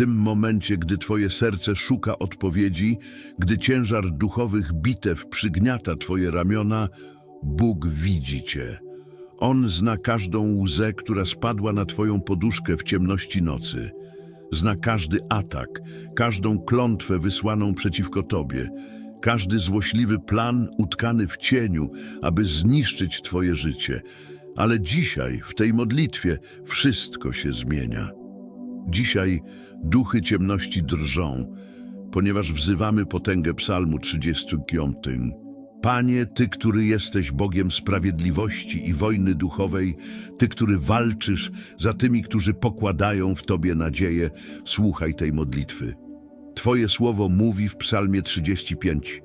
tym momencie, gdy Twoje serce szuka odpowiedzi, gdy ciężar duchowych bitew przygniata Twoje ramiona, Bóg widzi Cię. On zna każdą łzę, która spadła na Twoją poduszkę w ciemności nocy. Zna każdy atak, każdą klątwę wysłaną przeciwko Tobie, każdy złośliwy plan utkany w cieniu, aby zniszczyć Twoje życie. Ale dzisiaj, w tej modlitwie, wszystko się zmienia. Dzisiaj duchy ciemności drżą, ponieważ wzywamy potęgę Psalmu 35. Panie, Ty, który jesteś Bogiem sprawiedliwości i wojny duchowej, Ty, który walczysz za tymi, którzy pokładają w Tobie nadzieję, słuchaj tej modlitwy. Twoje słowo mówi w Psalmie 35.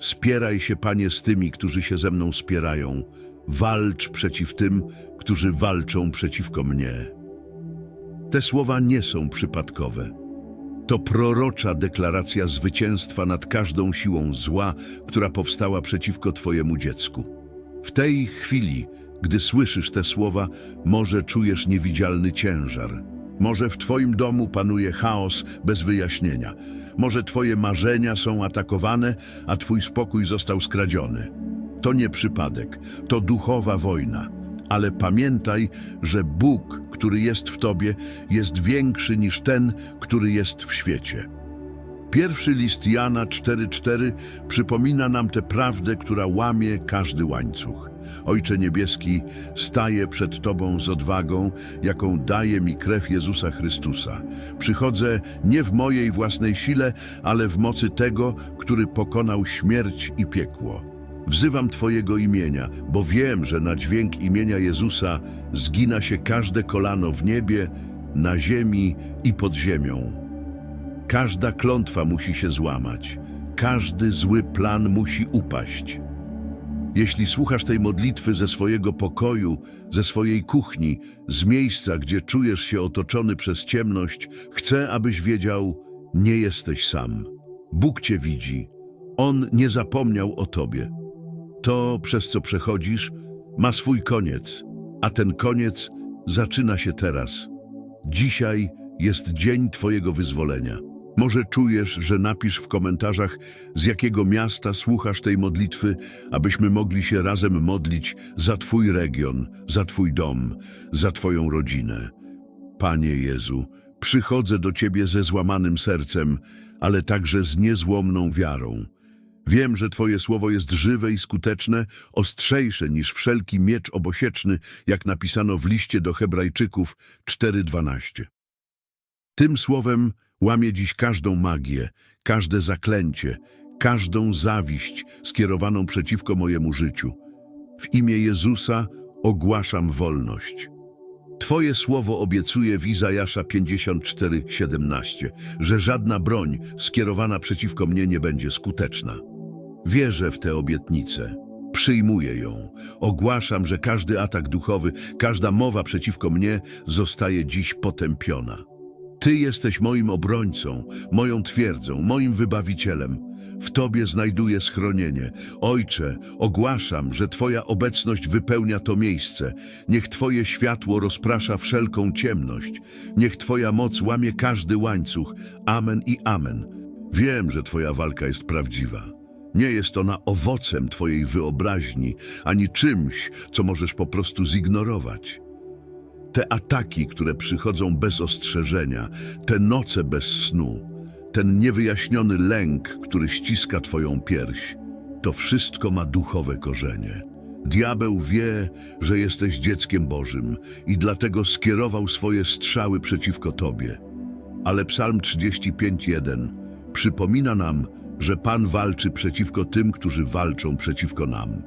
Spieraj się, Panie, z tymi, którzy się ze mną spierają. Walcz przeciw tym, którzy walczą przeciwko mnie. Te słowa nie są przypadkowe. To prorocza deklaracja zwycięstwa nad każdą siłą zła, która powstała przeciwko Twojemu dziecku. W tej chwili, gdy słyszysz te słowa, może czujesz niewidzialny ciężar. Może w Twoim domu panuje chaos bez wyjaśnienia. Może Twoje marzenia są atakowane, a Twój spokój został skradziony. To nie przypadek, to duchowa wojna. Ale pamiętaj, że Bóg, który jest w Tobie, jest większy niż ten, który jest w świecie. Pierwszy list Jana 4,4 przypomina nam tę prawdę, która łamie każdy łańcuch. Ojcze Niebieski, staję przed Tobą z odwagą, jaką daje mi krew Jezusa Chrystusa. Przychodzę nie w mojej własnej sile, ale w mocy Tego, który pokonał śmierć i piekło. Wzywam Twojego imienia, bo wiem, że na dźwięk imienia Jezusa zgina się każde kolano w niebie, na ziemi i pod ziemią. Każda klątwa musi się złamać, każdy zły plan musi upaść. Jeśli słuchasz tej modlitwy ze swojego pokoju, ze swojej kuchni, z miejsca, gdzie czujesz się otoczony przez ciemność, chcę, abyś wiedział, nie jesteś sam. Bóg Cię widzi. On nie zapomniał o Tobie. To, przez co przechodzisz, ma swój koniec, a ten koniec zaczyna się teraz. Dzisiaj jest dzień Twojego wyzwolenia. Może czujesz, że napisz w komentarzach, z jakiego miasta słuchasz tej modlitwy, abyśmy mogli się razem modlić za Twój region, za Twój dom, za Twoją rodzinę. Panie Jezu, przychodzę do Ciebie ze złamanym sercem, ale także z niezłomną wiarą. Wiem, że Twoje słowo jest żywe i skuteczne, ostrzejsze niż wszelki miecz obosieczny, jak napisano w liście do Hebrajczyków 4:12. Tym słowem łamię dziś każdą magię, każde zaklęcie, każdą zawiść skierowaną przeciwko mojemu życiu. W imię Jezusa ogłaszam wolność. Twoje słowo obiecuje w Izajasza 54:17, że żadna broń skierowana przeciwko mnie nie będzie skuteczna. Wierzę w tę obietnicę. Przyjmuję ją. Ogłaszam, że każdy atak duchowy, każda mowa przeciwko mnie zostaje dziś potępiona. Ty jesteś moim obrońcą, moją twierdzą, moim wybawicielem. W Tobie znajduję schronienie. Ojcze, ogłaszam, że Twoja obecność wypełnia to miejsce. Niech Twoje światło rozprasza wszelką ciemność. Niech Twoja moc łamie każdy łańcuch. Amen i amen. Wiem, że Twoja walka jest prawdziwa. Nie jest ona owocem Twojej wyobraźni, ani czymś, co możesz po prostu zignorować. Te ataki, które przychodzą bez ostrzeżenia, te noce bez snu, ten niewyjaśniony lęk, który ściska Twoją pierś, to wszystko ma duchowe korzenie. Diabeł wie, że jesteś dzieckiem Bożym i dlatego skierował swoje strzały przeciwko Tobie. Ale Psalm 35:1 przypomina nam, że Pan walczy przeciwko tym, którzy walczą przeciwko nam.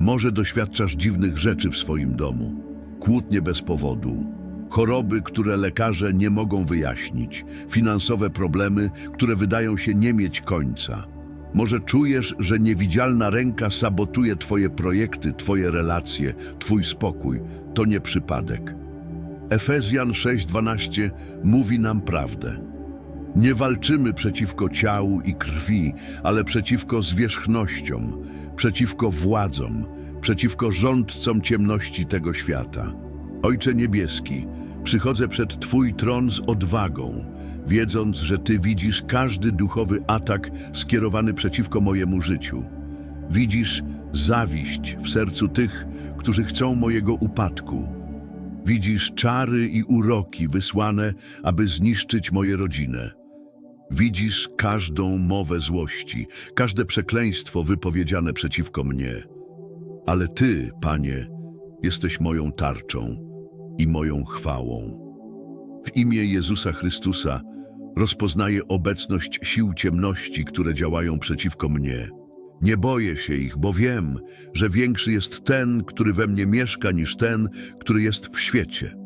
Może doświadczasz dziwnych rzeczy w swoim domu, kłótnie bez powodu, choroby, które lekarze nie mogą wyjaśnić, finansowe problemy, które wydają się nie mieć końca. Może czujesz, że niewidzialna ręka sabotuje Twoje projekty, Twoje relacje, Twój spokój. To nie przypadek. Efezjan 6:12 mówi nam prawdę. Nie walczymy przeciwko ciału i krwi, ale przeciwko zwierzchnościom, przeciwko władzom, przeciwko rządcom ciemności tego świata. Ojcze Niebieski, Przychodzę przed Twój tron z odwagą, wiedząc, że Ty widzisz każdy duchowy atak skierowany przeciwko mojemu życiu. Widzisz zawiść w sercu tych, którzy chcą mojego upadku. Widzisz czary i uroki wysłane, aby zniszczyć moje rodzinę. Widzisz każdą mowę złości, każde przekleństwo wypowiedziane przeciwko mnie. Ale Ty, Panie, jesteś moją tarczą i moją chwałą. W imię Jezusa Chrystusa rozpoznaję obecność sił ciemności, które działają przeciwko mnie. Nie boję się ich, bo wiem, że większy jest ten, który we mnie mieszka, niż ten, który jest w świecie.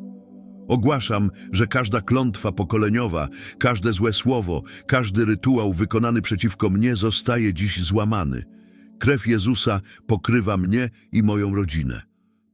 Ogłaszam, że każda klątwa pokoleniowa, każde złe słowo, każdy rytuał wykonany przeciwko mnie zostaje dziś złamany. Krew Jezusa pokrywa mnie i moją rodzinę.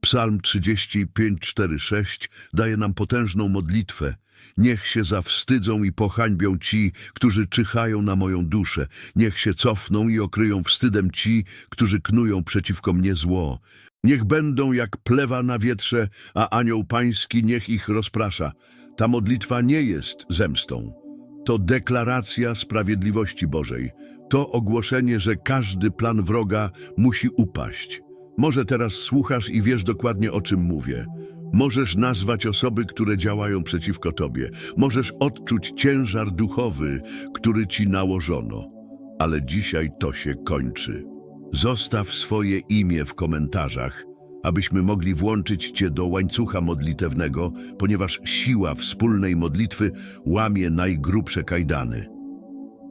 Psalm 35, 4, 6 daje nam potężną modlitwę. Niech się zawstydzą i pohańbią ci, którzy czyhają na moją duszę. Niech się cofną i okryją wstydem ci, którzy knują przeciwko mnie zło. Niech będą jak plewa na wietrze, a anioł pański niech ich rozprasza. Ta modlitwa nie jest zemstą. To deklaracja sprawiedliwości Bożej. To ogłoszenie, że każdy plan wroga musi upaść. Może teraz słuchasz i wiesz dokładnie o czym mówię. Możesz nazwać osoby, które działają przeciwko tobie. Możesz odczuć ciężar duchowy, który ci nałożono. Ale dzisiaj to się kończy. Zostaw swoje imię w komentarzach, abyśmy mogli włączyć Cię do łańcucha modlitewnego, ponieważ siła wspólnej modlitwy łamie najgrubsze kajdany.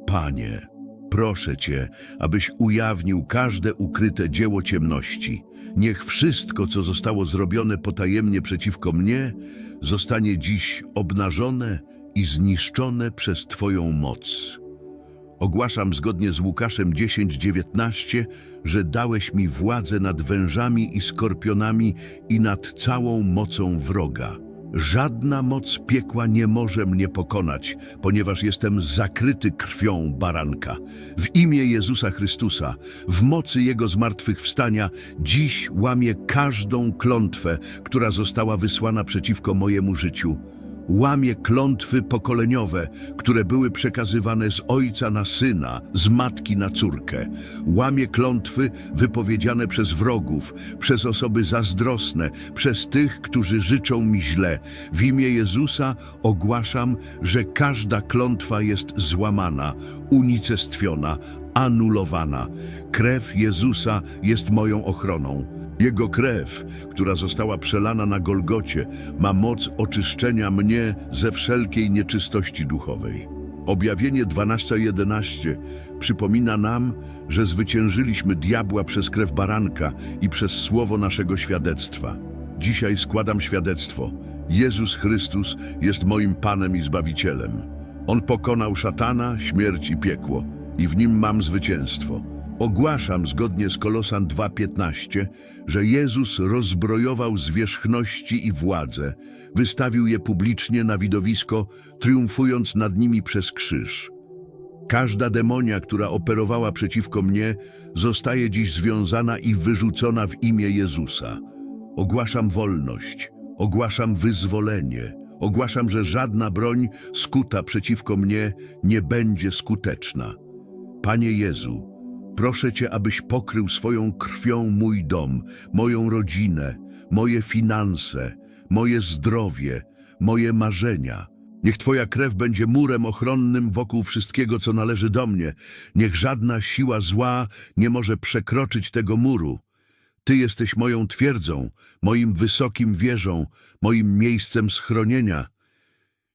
Panie, proszę Cię, abyś ujawnił każde ukryte dzieło ciemności. Niech wszystko, co zostało zrobione potajemnie przeciwko mnie, zostanie dziś obnażone i zniszczone przez Twoją moc. Ogłaszam zgodnie z Łukaszem 10:19, że dałeś mi władzę nad wężami i skorpionami i nad całą mocą wroga. Żadna moc piekła nie może mnie pokonać, ponieważ jestem zakryty krwią baranka. W imię Jezusa Chrystusa, w mocy Jego zmartwychwstania, dziś łamię każdą klątwę, która została wysłana przeciwko mojemu życiu. Łamie klątwy pokoleniowe, które były przekazywane z ojca na syna, z matki na córkę. Łamie klątwy wypowiedziane przez wrogów, przez osoby zazdrosne, przez tych, którzy życzą mi źle. W imię Jezusa ogłaszam, że każda klątwa jest złamana, unicestwiona, anulowana. Krew Jezusa jest moją ochroną. Jego krew, która została przelana na Golgocie, ma moc oczyszczenia mnie ze wszelkiej nieczystości duchowej. Objawienie 12:11 przypomina nam, że zwyciężyliśmy diabła przez krew baranka i przez słowo naszego świadectwa. Dzisiaj składam świadectwo. Jezus Chrystus jest moim Panem i Zbawicielem. On pokonał szatana, śmierć i piekło i w nim mam zwycięstwo. Ogłaszam zgodnie z Kolosan 2:15, że Jezus rozbrojował zwierzchności i władzę, wystawił je publicznie na widowisko, triumfując nad nimi przez krzyż. Każda demonia, która operowała przeciwko mnie, zostaje dziś związana i wyrzucona w imię Jezusa. Ogłaszam wolność, ogłaszam wyzwolenie, ogłaszam, że żadna broń skuta przeciwko mnie nie będzie skuteczna. Panie Jezu, Proszę Cię, abyś pokrył swoją krwią mój dom, moją rodzinę, moje finanse, moje zdrowie, moje marzenia. Niech Twoja krew będzie murem ochronnym wokół wszystkiego, co należy do mnie. Niech żadna siła zła nie może przekroczyć tego muru. Ty jesteś moją twierdzą, moim wysokim wieżą, moim miejscem schronienia.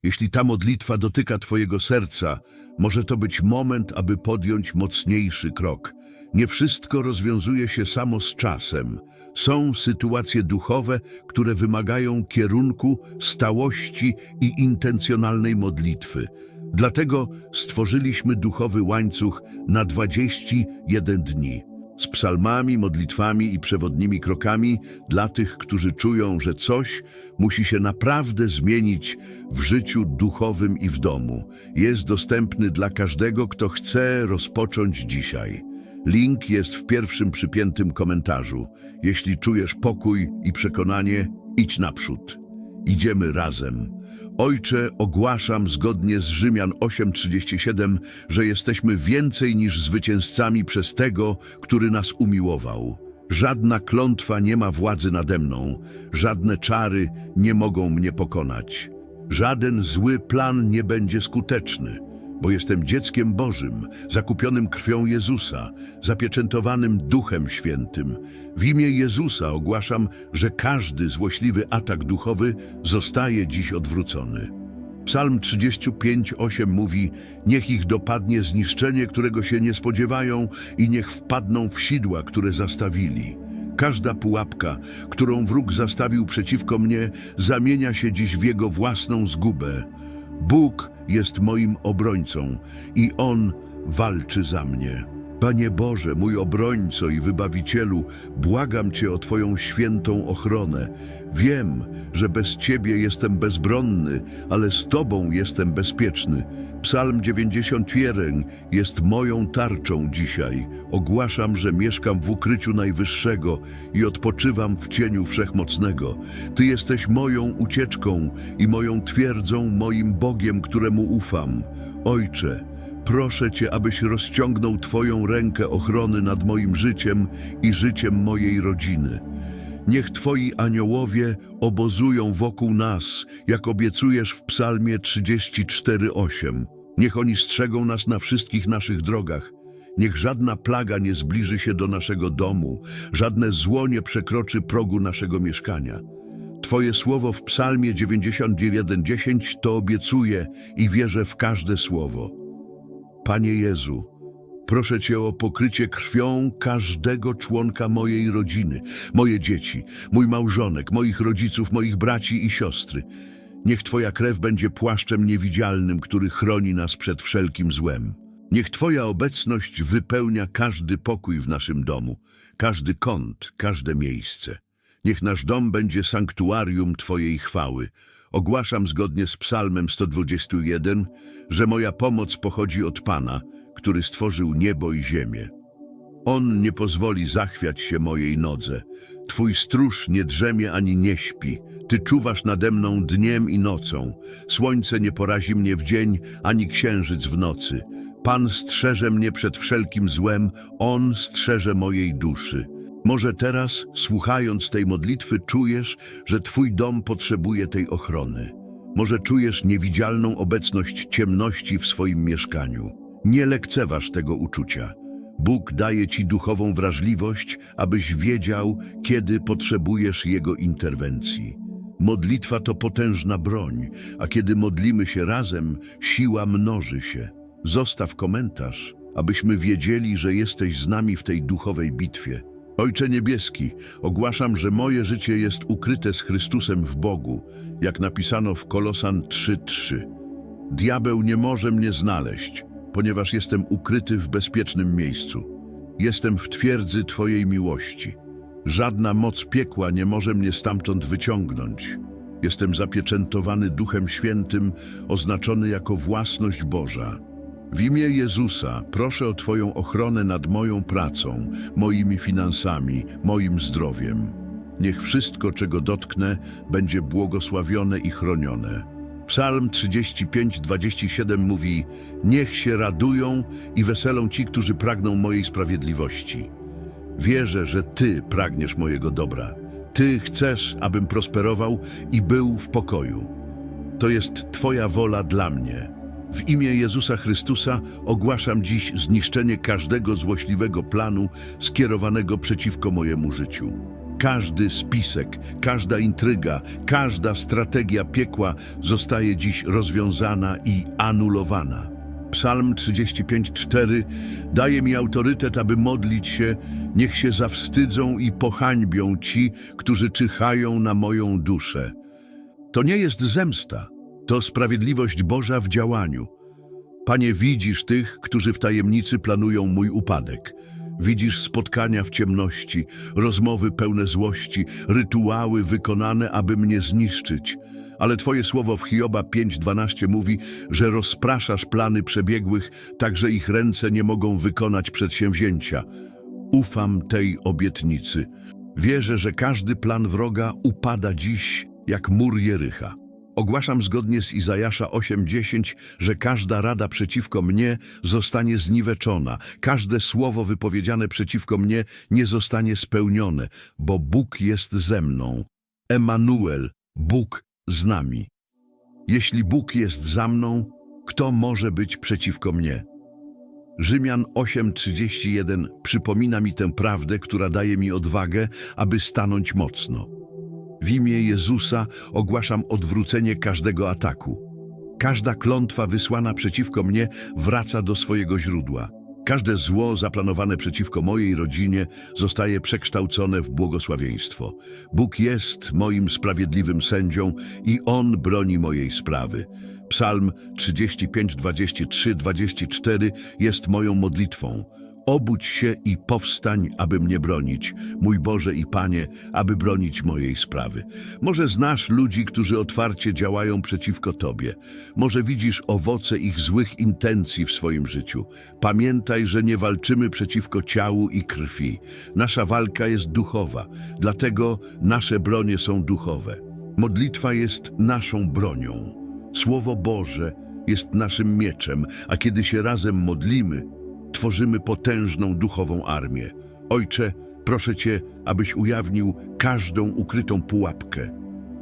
Jeśli ta modlitwa dotyka Twojego serca, może to być moment, aby podjąć mocniejszy krok. Nie wszystko rozwiązuje się samo z czasem. Są sytuacje duchowe, które wymagają kierunku, stałości i intencjonalnej modlitwy. Dlatego stworzyliśmy duchowy łańcuch na 21 dni z psalmami, modlitwami i przewodnimi krokami dla tych, którzy czują, że coś musi się naprawdę zmienić w życiu duchowym i w domu. Jest dostępny dla każdego, kto chce rozpocząć dzisiaj. Link jest w pierwszym przypiętym komentarzu. Jeśli czujesz pokój i przekonanie, idź naprzód. Idziemy razem. Ojcze, ogłaszam zgodnie z Rzymian 8:37, że jesteśmy więcej niż zwycięzcami przez tego, który nas umiłował. Żadna klątwa nie ma władzy nade mną, żadne czary nie mogą mnie pokonać. Żaden zły plan nie będzie skuteczny, bo jestem dzieckiem Bożym, zakupionym krwią Jezusa, zapieczętowanym Duchem Świętym. W imię Jezusa ogłaszam, że każdy złośliwy atak duchowy zostaje dziś odwrócony. Psalm 35:8 mówi: Niech ich dopadnie zniszczenie, którego się nie spodziewają, i niech wpadną w sidła, które zastawili. Każda pułapka, którą wróg zastawił przeciwko mnie, zamienia się dziś w jego własną zgubę. Bóg jest moim obrońcą i On walczy za mnie. Panie Boże, mój obrońco i wybawicielu, błagam Cię o Twoją świętą ochronę. Wiem, że bez Ciebie jestem bezbronny, ale z Tobą jestem bezpieczny. Psalm 91 jest moją tarczą dzisiaj. Ogłaszam, że mieszkam w ukryciu Najwyższego i odpoczywam w cieniu Wszechmocnego. Ty jesteś moją ucieczką i moją twierdzą, moim Bogiem, któremu ufam. Ojcze, Proszę Cię, abyś rozciągnął Twoją rękę ochrony nad moim życiem i życiem mojej rodziny. Niech Twoi aniołowie obozują wokół nas, jak obiecujesz w Psalmie 34:8. Niech oni strzegą nas na wszystkich naszych drogach. Niech żadna plaga nie zbliży się do naszego domu, żadne zło nie przekroczy progu naszego mieszkania. Twoje słowo w Psalmie 91:10 to obiecuje i wierzę w każde słowo. Panie Jezu, proszę Cię o pokrycie krwią każdego członka mojej rodziny, moje dzieci, mój małżonek, moich rodziców, moich braci i siostry. Niech Twoja krew będzie płaszczem niewidzialnym, który chroni nas przed wszelkim złem. Niech Twoja obecność wypełnia każdy pokój w naszym domu, każdy kąt, każde miejsce. Niech nasz dom będzie sanktuarium Twojej chwały. Ogłaszam zgodnie z Psalmem 121, że moja pomoc pochodzi od Pana, który stworzył niebo i ziemię. On nie pozwoli zachwiać się mojej nodze. Twój stróż nie drzemie ani nie śpi. Ty czuwasz nade mną dniem i nocą. Słońce nie porazi mnie w dzień, ani księżyc w nocy. Pan strzeże mnie przed wszelkim złem, On strzeże mojej duszy. Może teraz, słuchając tej modlitwy, czujesz, że Twój dom potrzebuje tej ochrony. Może czujesz niewidzialną obecność ciemności w swoim mieszkaniu. Nie lekceważ tego uczucia. Bóg daje Ci duchową wrażliwość, abyś wiedział, kiedy potrzebujesz Jego interwencji. Modlitwa to potężna broń, a kiedy modlimy się razem, siła mnoży się. Zostaw komentarz, abyśmy wiedzieli, że jesteś z nami w tej duchowej bitwie. Ojcze Niebieski, ogłaszam, że moje życie jest ukryte z Chrystusem w Bogu, jak napisano w Kolosan 3:3. Diabeł nie może mnie znaleźć, ponieważ jestem ukryty w bezpiecznym miejscu. Jestem w twierdzy Twojej miłości. Żadna moc piekła nie może mnie stamtąd wyciągnąć. Jestem zapieczętowany Duchem Świętym, oznaczony jako własność Boża. W imię Jezusa proszę o Twoją ochronę nad moją pracą, moimi finansami, moim zdrowiem. Niech wszystko, czego dotknę, będzie błogosławione i chronione. Psalm 35:27 mówi: Niech się radują i weselą ci, którzy pragną mojej sprawiedliwości. Wierzę, że Ty pragniesz mojego dobra. Ty chcesz, abym prosperował i był w pokoju. To jest Twoja wola dla mnie. W imię Jezusa Chrystusa ogłaszam dziś zniszczenie każdego złośliwego planu skierowanego przeciwko mojemu życiu. Każdy spisek, każda intryga, każda strategia piekła zostaje dziś rozwiązana i anulowana. Psalm 35:4 daje mi autorytet, aby modlić się, niech się zawstydzą i pohańbią ci, którzy czyhają na moją duszę. To nie jest zemsta, to sprawiedliwość Boża w działaniu. Panie, widzisz tych, którzy w tajemnicy planują mój upadek. Widzisz spotkania w ciemności, rozmowy pełne złości, rytuały wykonane, aby mnie zniszczyć. Ale Twoje słowo w Hioba 5:12 mówi, że rozpraszasz plany przebiegłych, tak że ich ręce nie mogą wykonać przedsięwzięcia. Ufam tej obietnicy. Wierzę, że każdy plan wroga upada dziś, jak mur Jericha. Ogłaszam zgodnie z Izajasza 8:10, że każda rada przeciwko mnie zostanie zniweczona, każde słowo wypowiedziane przeciwko mnie nie zostanie spełnione, bo Bóg jest ze mną. Emanuel, Bóg z nami. Jeśli Bóg jest za mną, kto może być przeciwko mnie? Rzymian 8:31 przypomina mi tę prawdę, która daje mi odwagę, aby stanąć mocno. W imię Jezusa ogłaszam odwrócenie każdego ataku. Każda klątwa wysłana przeciwko mnie wraca do swojego źródła. Każde zło zaplanowane przeciwko mojej rodzinie zostaje przekształcone w błogosławieństwo. Bóg jest moim sprawiedliwym sędzią i On broni mojej sprawy. Psalm 35, 23, 24 jest moją modlitwą. Obudź się i powstań, aby mnie bronić, mój Boże i Panie, aby bronić mojej sprawy. Może znasz ludzi, którzy otwarcie działają przeciwko Tobie. Może widzisz owoce ich złych intencji w swoim życiu. Pamiętaj, że nie walczymy przeciwko ciału i krwi. Nasza walka jest duchowa, dlatego nasze bronie są duchowe. Modlitwa jest naszą bronią. Słowo Boże jest naszym mieczem, a kiedy się razem modlimy, tworzymy potężną duchową armię. Ojcze, proszę Cię, abyś ujawnił każdą ukrytą pułapkę.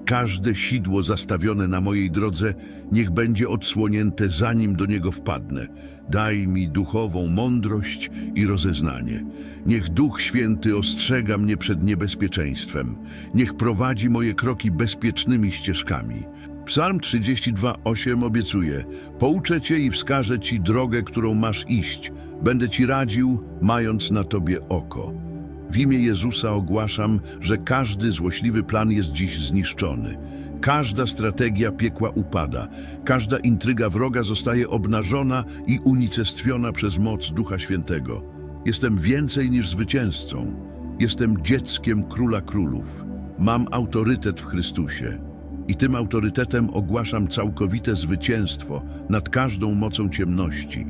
Każde sidło zastawione na mojej drodze niech będzie odsłonięte, zanim do niego wpadnę. Daj mi duchową mądrość i rozeznanie. Niech Duch Święty ostrzega mnie przed niebezpieczeństwem. Niech prowadzi moje kroki bezpiecznymi ścieżkami. Psalm 32:8 obiecuje: Pouczę cię i wskażę ci drogę, którą masz iść. Będę ci radził, mając na tobie oko. W imię Jezusa ogłaszam, że każdy złośliwy plan jest dziś zniszczony. Każda strategia piekła upada, każda intryga wroga zostaje obnażona i unicestwiona przez moc Ducha Świętego. Jestem więcej niż zwycięzcą. Jestem dzieckiem Króla Królów. Mam autorytet w Chrystusie. I tym autorytetem ogłaszam całkowite zwycięstwo nad każdą mocą ciemności.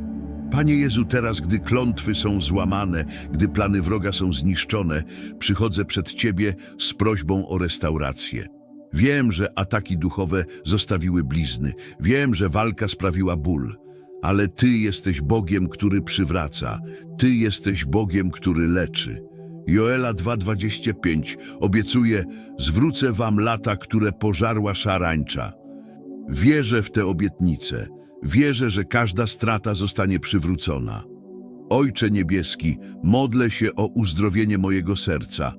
Panie Jezu, teraz, gdy klątwy są złamane, gdy plany wroga są zniszczone, przychodzę przed Ciebie z prośbą o restaurację. Wiem, że ataki duchowe zostawiły blizny, wiem, że walka sprawiła ból, ale Ty jesteś Bogiem, który przywraca, Ty jesteś Bogiem, który leczy. Joela 2,25 obiecuje, zwrócę wam lata, które pożarła szarańcza. Wierzę w tę obietnicę. Wierzę, że każda strata zostanie przywrócona. Ojcze Niebieski, modlę się o uzdrowienie mojego serca.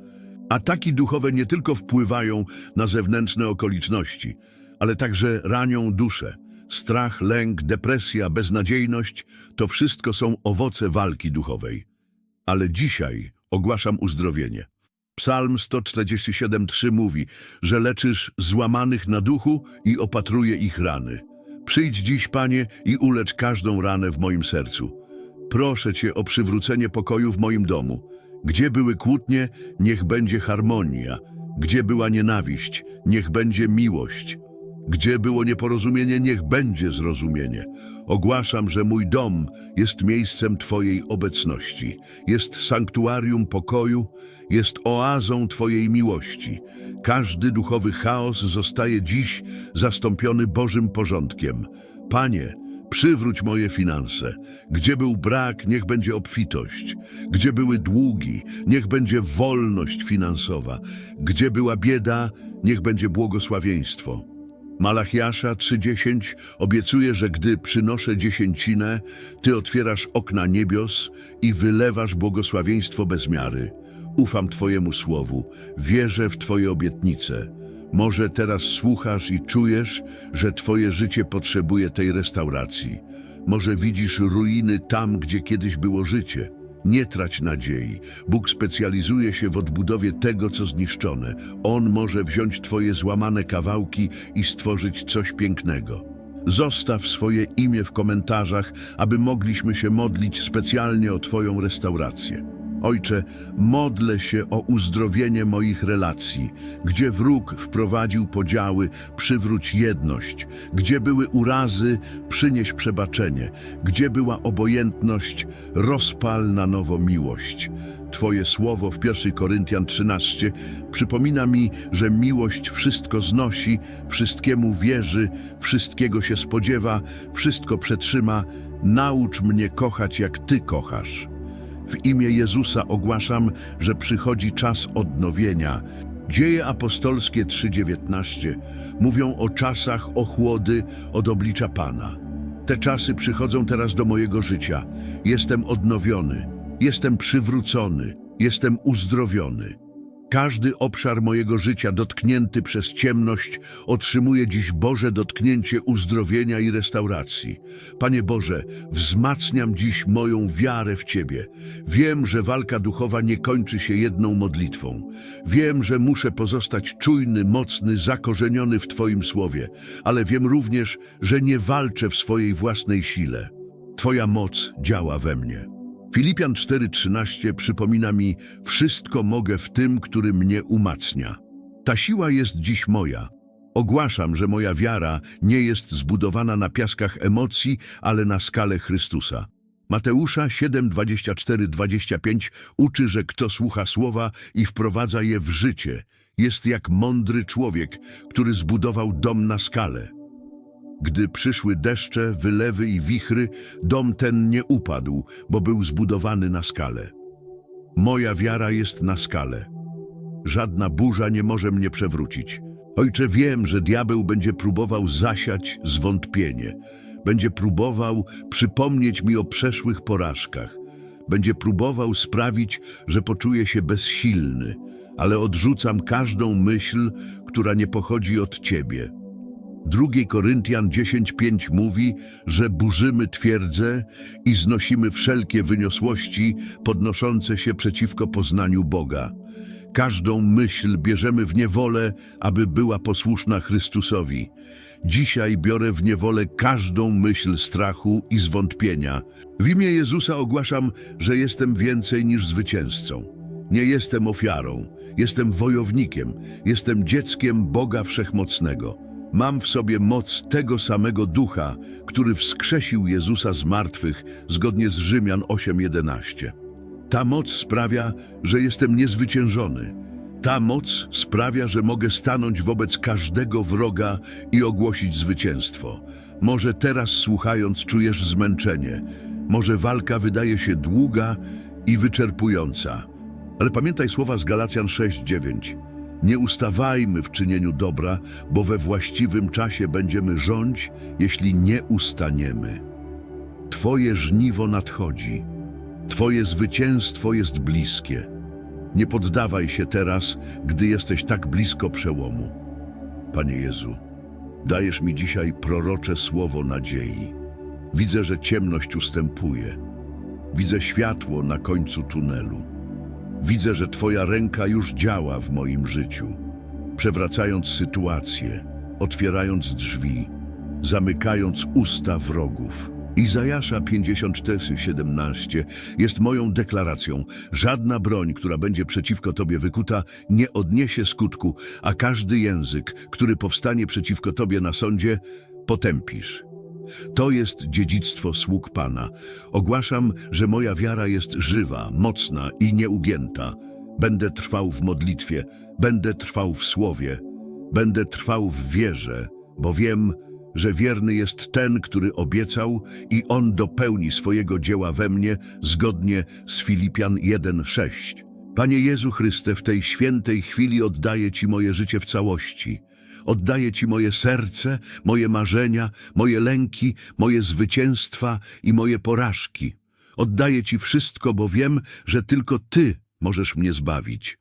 Ataki duchowe nie tylko wpływają na zewnętrzne okoliczności, ale także ranią duszę. Strach, lęk, depresja, beznadziejność to wszystko są owoce walki duchowej. Ale dzisiaj ogłaszam uzdrowienie. Psalm 147:3 mówi, że leczysz złamanych na duchu i opatruje ich rany. Przyjdź dziś, Panie, i ulecz każdą ranę w moim sercu. Proszę Cię o przywrócenie pokoju w moim domu. Gdzie były kłótnie, niech będzie harmonia. Gdzie była nienawiść, niech będzie miłość. Gdzie było nieporozumienie, niech będzie zrozumienie. Ogłaszam, że mój dom jest miejscem Twojej obecności, jest sanktuarium pokoju, jest oazą Twojej miłości. Każdy duchowy chaos zostaje dziś zastąpiony Bożym porządkiem. Panie, przywróć moje finanse. Gdzie był brak, niech będzie obfitość. Gdzie były długi, niech będzie wolność finansowa. Gdzie była bieda, niech będzie błogosławieństwo. Malachiasza 3:10 obiecuje, że gdy przynoszę dziesięcinę, Ty otwierasz okna niebios i wylewasz błogosławieństwo bez miary. Ufam Twojemu słowu, wierzę w Twoje obietnice. Może teraz słuchasz i czujesz, że Twoje życie potrzebuje tej restauracji. Może widzisz ruiny tam, gdzie kiedyś było życie. Nie trać nadziei. Bóg specjalizuje się w odbudowie tego, co zniszczone. On może wziąć Twoje złamane kawałki i stworzyć coś pięknego. Zostaw swoje imię w komentarzach, aby mogliśmy się modlić specjalnie o Twoją restaurację. Ojcze, modlę się o uzdrowienie moich relacji. Gdzie wróg wprowadził podziały, przywróć jedność. Gdzie były urazy, przynieś przebaczenie. Gdzie była obojętność, rozpal na nowo miłość. Twoje słowo w 1 Koryntian 13 przypomina mi, że miłość wszystko znosi, wszystkiemu wierzy, wszystkiego się spodziewa, wszystko przetrzyma. Naucz mnie kochać, jak Ty kochasz. W imię Jezusa ogłaszam, że przychodzi czas odnowienia. Dzieje apostolskie 3:19 mówią o czasach ochłody od oblicza Pana. Te czasy przychodzą teraz do mojego życia. Jestem odnowiony, jestem przywrócony, jestem uzdrowiony. Każdy obszar mojego życia dotknięty przez ciemność otrzymuje dziś Boże dotknięcie uzdrowienia i restauracji. Panie Boże, wzmacniam dziś moją wiarę w Ciebie. Wiem, że walka duchowa nie kończy się jedną modlitwą. Wiem, że muszę pozostać czujny, mocny, zakorzeniony w Twoim słowie, ale wiem również, że nie walczę w swojej własnej sile. Twoja moc działa we mnie. Filipian 4:13 przypomina mi: Wszystko mogę w tym, który mnie umacnia. Ta siła jest dziś moja. Ogłaszam, że moja wiara nie jest zbudowana na piaskach emocji, ale na skale Chrystusa. Mateusza 7:24-25 uczy, że kto słucha słowa i wprowadza je w życie, jest jak mądry człowiek, który zbudował dom na skale. Gdy przyszły deszcze, wylewy i wichry, dom ten nie upadł, bo był zbudowany na skale. Moja wiara jest na skale. Żadna burza nie może mnie przewrócić. Ojcze, wiem, że diabeł będzie próbował zasiać zwątpienie. Będzie próbował przypomnieć mi o przeszłych porażkach. Będzie próbował sprawić, że poczuję się bezsilny, ale odrzucam każdą myśl, która nie pochodzi od Ciebie. 2 Koryntian 10:5 mówi, że burzymy twierdzę i znosimy wszelkie wyniosłości podnoszące się przeciwko poznaniu Boga. Każdą myśl bierzemy w niewolę, aby była posłuszna Chrystusowi. Dzisiaj biorę w niewolę każdą myśl strachu i zwątpienia. W imię Jezusa ogłaszam, że jestem więcej niż zwycięzcą. Nie jestem ofiarą, jestem wojownikiem, jestem dzieckiem Boga Wszechmocnego. Mam w sobie moc tego samego ducha, który wskrzesił Jezusa z martwych, zgodnie z Rzymian 8:11. Ta moc sprawia, że jestem niezwyciężony. Ta moc sprawia, że mogę stanąć wobec każdego wroga i ogłosić zwycięstwo. Może teraz słuchając czujesz zmęczenie. Może walka wydaje się długa i wyczerpująca. Ale pamiętaj słowa z Galacjan 6:9. Nie ustawajmy w czynieniu dobra, bo we właściwym czasie będziemy rządź, jeśli nie ustaniemy. Twoje żniwo nadchodzi. Twoje zwycięstwo jest bliskie. Nie poddawaj się teraz, gdy jesteś tak blisko przełomu. Panie Jezu, dajesz mi dzisiaj prorocze słowo nadziei. Widzę, że ciemność ustępuje. Widzę światło na końcu tunelu. Widzę, że Twoja ręka już działa w moim życiu, przewracając sytuację, otwierając drzwi, zamykając usta wrogów. Izajasza 54:17 jest moją deklaracją. Żadna broń, która będzie przeciwko Tobie wykuta, nie odniesie skutku, a każdy język, który powstanie przeciwko Tobie na sądzie, potępisz. To jest dziedzictwo sług Pana. Ogłaszam, że moja wiara jest żywa, mocna i nieugięta. Będę trwał w modlitwie, będę trwał w słowie, będę trwał w wierze, bo wiem, że wierny jest ten, który obiecał i on dopełni swojego dzieła we mnie zgodnie z Filipian 1:6. Panie Jezu Chryste, w tej świętej chwili oddaję Ci moje życie w całości. Oddaję Ci moje serce, moje marzenia, moje lęki, moje zwycięstwa i moje porażki. Oddaję Ci wszystko, bo wiem, że tylko Ty możesz mnie zbawić.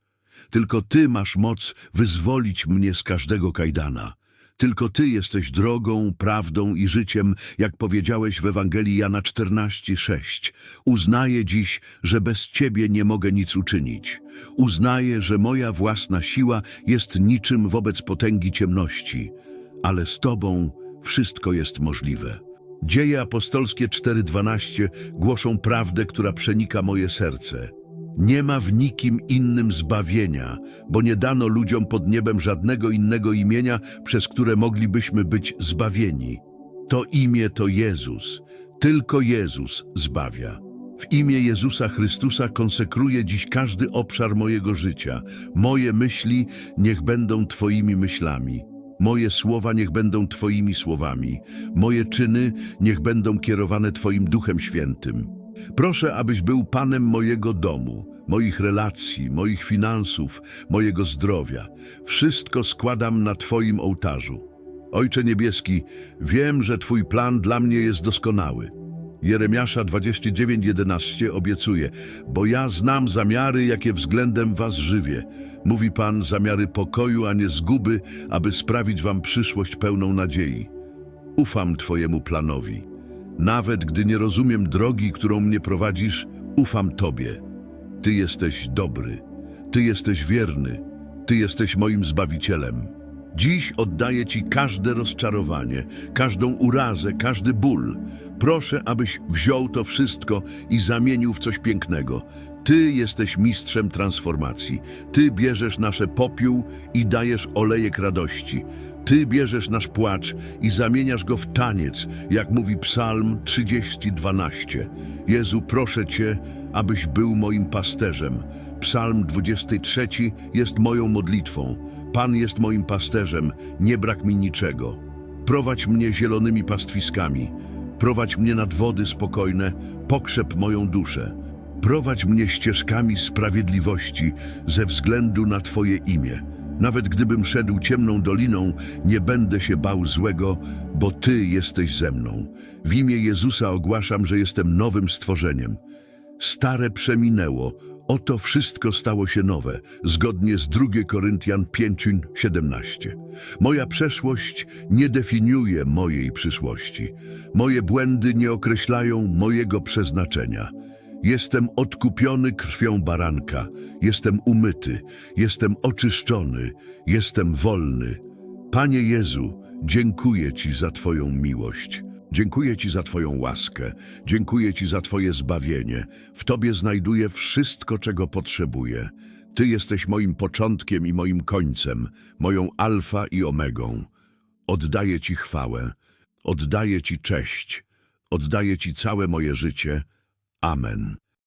Tylko Ty masz moc wyzwolić mnie z każdego kajdana. Tylko Ty jesteś drogą, prawdą i życiem, jak powiedziałeś w Ewangelii Jana 14:6. Uznaję dziś, że bez Ciebie nie mogę nic uczynić. Uznaję, że moja własna siła jest niczym wobec potęgi ciemności, ale z Tobą wszystko jest możliwe. Dzieje apostolskie 4:12 głoszą prawdę, która przenika moje serce. Nie ma w nikim innym zbawienia, bo nie dano ludziom pod niebem żadnego innego imienia, przez które moglibyśmy być zbawieni. To imię to Jezus, tylko Jezus zbawia. W imię Jezusa Chrystusa konsekruję dziś każdy obszar mojego życia. Moje myśli niech będą Twoimi myślami. Moje słowa niech będą Twoimi słowami. Moje czyny niech będą kierowane Twoim Duchem Świętym. Proszę, abyś był Panem mojego domu, moich relacji, moich finansów, mojego zdrowia. Wszystko składam na Twoim ołtarzu. Ojcze Niebieski, wiem, że Twój plan dla mnie jest doskonały. Jeremiasza 29:11 obiecuje, bo ja znam zamiary, jakie względem was żywię. Mówi Pan zamiary pokoju, a nie zguby, aby sprawić wam przyszłość pełną nadziei. Ufam Twojemu planowi. Nawet gdy nie rozumiem drogi, którą mnie prowadzisz, ufam Tobie. Ty jesteś dobry, Ty jesteś wierny, Ty jesteś moim Zbawicielem. Dziś oddaję Ci każde rozczarowanie, każdą urazę, każdy ból. Proszę, abyś wziął to wszystko i zamienił w coś pięknego. Ty jesteś mistrzem transformacji. Ty bierzesz nasze popiół i dajesz olejek radości. Ty bierzesz nasz płacz i zamieniasz go w taniec, jak mówi Psalm 30:12. Jezu, proszę Cię, abyś był moim pasterzem. Psalm 23 jest moją modlitwą. Pan jest moim pasterzem, nie brak mi niczego. Prowadź mnie zielonymi pastwiskami, prowadź mnie nad wody spokojne, pokrzep moją duszę. Prowadź mnie ścieżkami sprawiedliwości ze względu na Twoje imię. Nawet gdybym szedł ciemną doliną, nie będę się bał złego, bo Ty jesteś ze mną. W imię Jezusa ogłaszam, że jestem nowym stworzeniem. Stare przeminęło, oto wszystko stało się nowe, zgodnie z 2 Koryntian 5:17. Moja przeszłość nie definiuje mojej przyszłości. Moje błędy nie określają mojego przeznaczenia. Jestem odkupiony krwią baranka, jestem umyty, jestem oczyszczony, jestem wolny. Panie Jezu, dziękuję Ci za Twoją miłość. Dziękuję Ci za Twoją łaskę, dziękuję Ci za Twoje zbawienie. W Tobie znajduję wszystko, czego potrzebuję. Ty jesteś moim początkiem i moim końcem, moją alfa i omegą. Oddaję Ci chwałę, oddaję Ci cześć, oddaję Ci całe moje życie. Amen.